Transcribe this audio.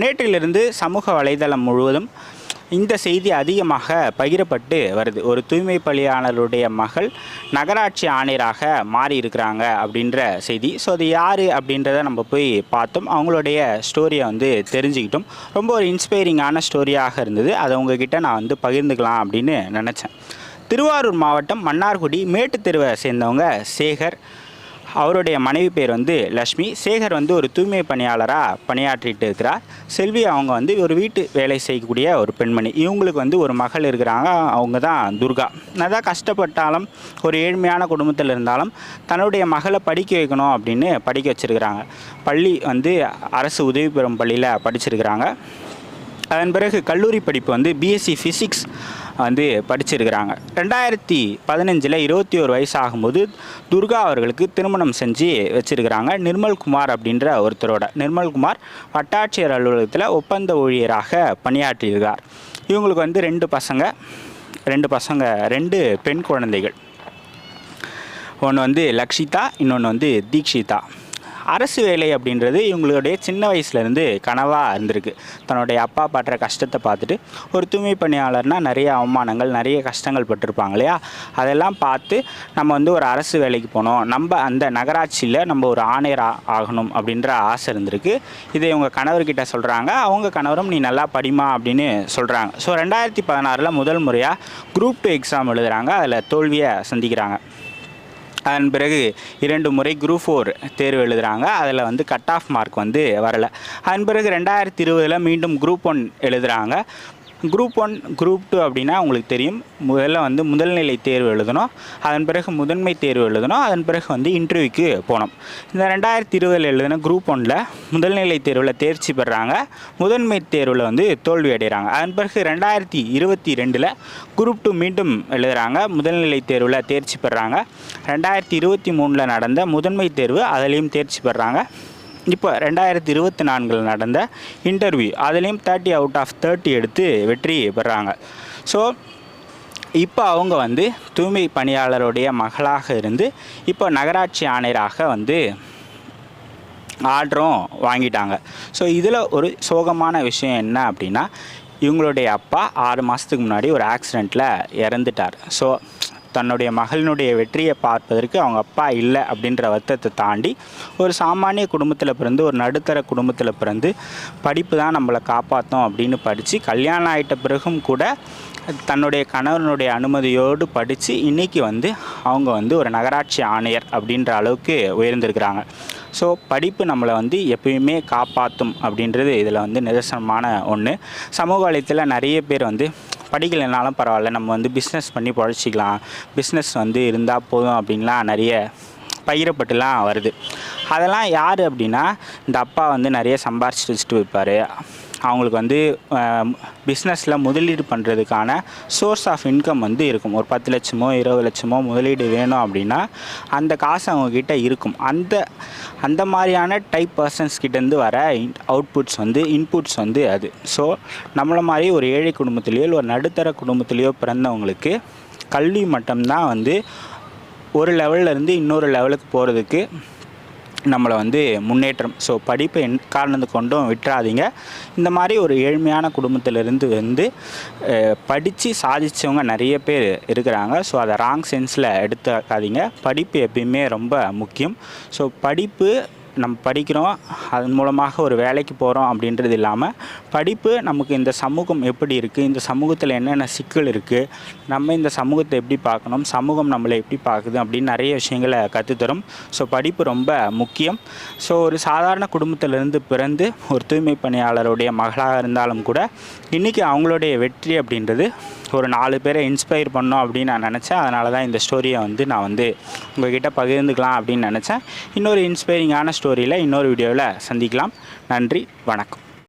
நேற்றிலிருந்து சமூக வலைதளம் முழுவதும் இந்த செய்தி அதிகமாக பகிரப்பட்டு வருது. ஒரு தூய்மை பணியாளருடைய மகள் நகராட்சி ஆணையராக மாறி இருக்கிறாங்க அப்படின்ற செய்தி. ஸோ அது யார் அப்படின்றத நம்ம போய் பார்த்தோம். அவங்களுடைய ஸ்டோரியை வந்து தெரிஞ்சுக்கிட்டோம். ரொம்ப ஒரு இன்ஸ்பைரிங்கான ஸ்டோரியாக இருந்தது. அதை உங்ககிட்ட நான் வந்து பகிர்ந்துக்கலாம் அப்படின்னு நினச்சேன். திருவாரூர் மாவட்டம் மன்னார்குடி மேட்டுத் தெருவை சேர்ந்தவங்க சேகர் அவருடைய மனைவி பேர் வந்து லக்ஷ்மி. சேகர் வந்து ஒரு தூய்மை பணியாளராக பணியாற்றிட்டு இருக்கிறார். செல்வி அவங்க வந்து ஒரு வீட்டு வேலை செய்யக்கூடிய ஒரு பெண்மணி. இவங்களுக்கு வந்து ஒரு மகள் இருக்கிறாங்க. அவங்க தான் துர்கா. நல்லா கஷ்டப்பட்டாலும் ஒரு ஏழ்மையான குடும்பத்தில் இருந்தாலும் தன்னுடைய மகளை படிக்க வைக்கணும் அப்படின்னு படிக்க வச்சுருக்கிறாங்க. பள்ளி வந்து அரசு உதவி பெறும் பள்ளியில் படிச்சிருக்கிறாங்க. அதன் பிறகு கல்லூரி படிப்பு வந்து பிஎஸ்சி ஃபிசிக்ஸ் வந்து படிச்சிருக்கிறாங்க. ரெண்டாயிரத்தி பதினஞ்சில் இருபத்தி ஒரு வயசு ஆகும்போது துர்கா அவர்களுக்கு திருமணம் செஞ்சு வச்சுருக்கிறாங்க. நிர்மல்குமார் அப்படின்ற ஒருத்தரோட. நிர்மல்குமார் வட்டாட்சியர் அலுவலகத்தில் ஒப்பந்த ஊழியராக பணியாற்றியிருக்கார். இவங்களுக்கு வந்து ரெண்டு பசங்க ரெண்டு பசங்க ரெண்டு பெண் குழந்தைகள். ஒன்று வந்து லக்ஷிதா இன்னொன்று வந்து தீக்ஷிதா. அரசு வேலை அப்படின்றது இவங்களுடைய சின்ன வயசுலேருந்து கனவாக இருந்திருக்கு. தன்னுடைய அப்பா படுற கஷ்டத்தை பார்த்துட்டு ஒரு தூய்மை பணியாளர்னால் நிறைய அவமானங்கள் நிறைய கஷ்டங்கள் பட்டிருப்பாங்க இல்லையா? அதெல்லாம் பார்த்து நம்ம வந்து ஒரு அரசு வேலைக்கு போனோம். நம்ம அந்த நகராட்சியில் நம்ம ஒரு ஆணையர் ஆகணும் அப்படின்ற ஆசை இருந்திருக்கு. இதை இவங்க கணவர்கிட்ட சொல்கிறாங்க அவங்க கணவரும் நீ நல்லா படிமா அப்படின்னு சொல்கிறாங்க ஸோ ரெண்டாயிரத்தி பதினாறில் முதல் முறையாக குரூப் டூ எக்ஸாம் எழுதுகிறாங்க அதில் தோல்வியை சந்திக்கிறாங்க. அதன் பிறகு இரண்டு முறை குரூப் ஃபோர் தேர்வு எழுதுகிறாங்க அதில் வந்து கட் ஆஃப் மார்க் வந்து வரலை. அதன் பிறகு ரெண்டாயிரத்தி இருபதில் மீண்டும் குரூப் ஒன் எழுதுகிறாங்க குரூப் ஒன் குரூப் டூ அப்படின்னா உங்களுக்கு தெரியும். முதல்ல வந்து முதல்நிலை தேர்வு எழுதணும். அதன் பிறகு முதன்மை தேர்வு எழுதணும். அதன் பிறகு வந்து இன்டர்வியூக்கு போனோம் இந்த ரெண்டாயிரத்தி இருபதில் எழுதின குரூப் ஒனில் முதல்நிலை தேர்வில் தேர்ச்சி பெறாங்க. முதன்மை தேர்வில் வந்து தோல்வி அடைகிறாங்க அதன் பிறகு ரெண்டாயிரத்தி இருபத்தி ரெண்டில் குரூப் டூ மீண்டும் எழுதுகிறாங்க முதல்நிலை தேர்வில் தேர்ச்சி பெறாங்க. ரெண்டாயிரத்தி இருபத்தி மூணில் நடந்த முதன்மை தேர்வு அதுலேயும் தேர்ச்சி பெறாங்க. இப்போ ரெண்டாயிரத்தி இருபத்தி நான்கில் நடந்த இன்டர்வியூ அதுலேயும் தேர்ட்டி அவுட் ஆஃப் தேர்ட்டி எடுத்து வெற்றி பெறாங்க. ஸோ இப்போ அவங்க வந்து தூய்மை பணியாளருடைய மகளாக இருந்து இப்போ நகராட்சி ஆணையராக வந்து ஆர்டரும் வாங்கிட்டாங்க. ஸோ இதில் ஒரு சோகமான விஷயம் என்ன அப்படின்னா இவங்களுடைய அப்பா ஆறு மாதத்துக்கு முன்னாடி ஒரு ஆக்சிடெண்ட்டில் இறந்துட்டார். ஸோ தன்னுடைய மகளினுடைய வெற்றியை பார்ப்பதற்கு அவங்க அப்பா இல்லை அப்படின்ற வருத்தத்தை தாண்டி ஒரு சாமானிய குடும்பத்தில் பிறந்து ஒரு நடுத்தர குடும்பத்தில் பிறந்து படிப்பு தான் நம்மளை காப்பாற்றும் அப்படின்னு படித்து கல்யாணம் ஆகிட்ட பிறகும் கூட தன்னுடைய கணவனுடைய அனுமதியோடு படித்து இன்றைக்கி வந்து அவங்க வந்து ஒரு நகராட்சி ஆணையர் அப்படின்ற அளவுக்கு உயர்ந்திருக்கிறாங்க. ஸோ படிப்பு நம்மளை வந்து எப்பயுமே காப்பாற்றும் அப்படின்றது இதில் வந்து நிதர்சனமான ஒன்று சமூக வலைத்தில் நிறைய பேர் வந்து படிக்கலைனாலும் பரவாயில்ல நம்ம வந்து பிஸ்னஸ் பண்ணி பழச்சிக்கலாம். பிஸ்னஸ் வந்து இருந்தால் போதும் அப்படின்லாம் நிறைய பயிரப்பட்டுலாம் வருது. அதெல்லாம் யார் அப்படின்னா இந்த அப்பா வந்து நிறைய சம்பாரிச்சிட்டு வச்சுட்டு வைப்பார் அவங்களுக்கு வந்து பிஸ்னஸில் முதலீடு பண்ணுறதுக்கான சோர்ஸ் ஆஃப் இன்கம் வந்து இருக்கும். ஒரு பத்து லட்சமோ இருபது லட்சமோ முதலீடு வேணும் அப்படின்னா அந்த காசு அவங்கக்கிட்ட இருக்கும். அந்த அந்த மாதிரியான டைப் பர்சன்ஸ் கிட்டேருந்து வர அவுட்புட்ஸ் வந்து இன்புட்ஸ் வந்து அது. ஸோ நம்மளை மாதிரி ஒரு ஏழை குடும்பத்திலேயோ இல்லை ஒரு நடுத்தர குடும்பத்திலேயோ பிறந்தவங்களுக்கு கல்வி மட்டும்தான் வந்து ஒரு லெவல்ல இருந்து இன்னொரு லெவலுக்கு போகிறதுக்கு நம்மளை வந்து முன்னேற்றம் ஸோ படிப்பு என் காரணத்தை கொண்டும் விட்டுறாதீங்க. இந்த மாதிரி ஒரு ஏழ்மையான குடும்பத்திலிருந்து வந்து படித்து சாதித்தவங்க நிறைய பேர் இருக்கிறாங்க. ஸோ அதை ராங் சென்ஸில் எடுத்துக்காதீங்க. படிப்பு எப்பயுமே ரொம்ப முக்கியம். ஸோ படிப்பு நம்ம படிக்கிறோம் அதன் மூலமாக ஒரு வேலைக்கு போகிறோம் அப்படின்றது இல்லாமல் படிப்பு நமக்கு இந்த சமூகம் எப்படி இருக்குது இந்த சமூகத்தில் என்னென்ன சிக்கல் இருக்குது நம்ம இந்த சமூகத்தை எப்படி பார்க்கணும் சமூகம் நம்மளை எப்படி பார்க்குது அப்படின்னு நிறைய விஷயங்களை கற்றுத்தரும் ஸோ படிப்பு ரொம்ப முக்கியம். ஸோ ஒரு சாதாரண குடும்பத்திலிருந்து பிறந்து ஒரு தூய்மை பணியாளருடைய மகளாக இருந்தாலும் கூட இன்றைக்கி அவங்களுடைய வெற்றி அப்படின்றது ஒரு நாலு பேரை இன்ஸ்பயர் பண்ணோம் அப்படின்னு நான் நினச்சேன். அதனால தான் இந்த ஸ்டோரியை வந்து நான் வந்து உங்ககிட்ட பகிர்ந்துக்கலாம் அப்படின்னு நினச்சேன். இன்னொரு இன்ஸ்பைரிங்கான ஸ்டோரியில் இன்னொரு வீடியோவில் சந்திக்கலாம். நன்றி வணக்கம்.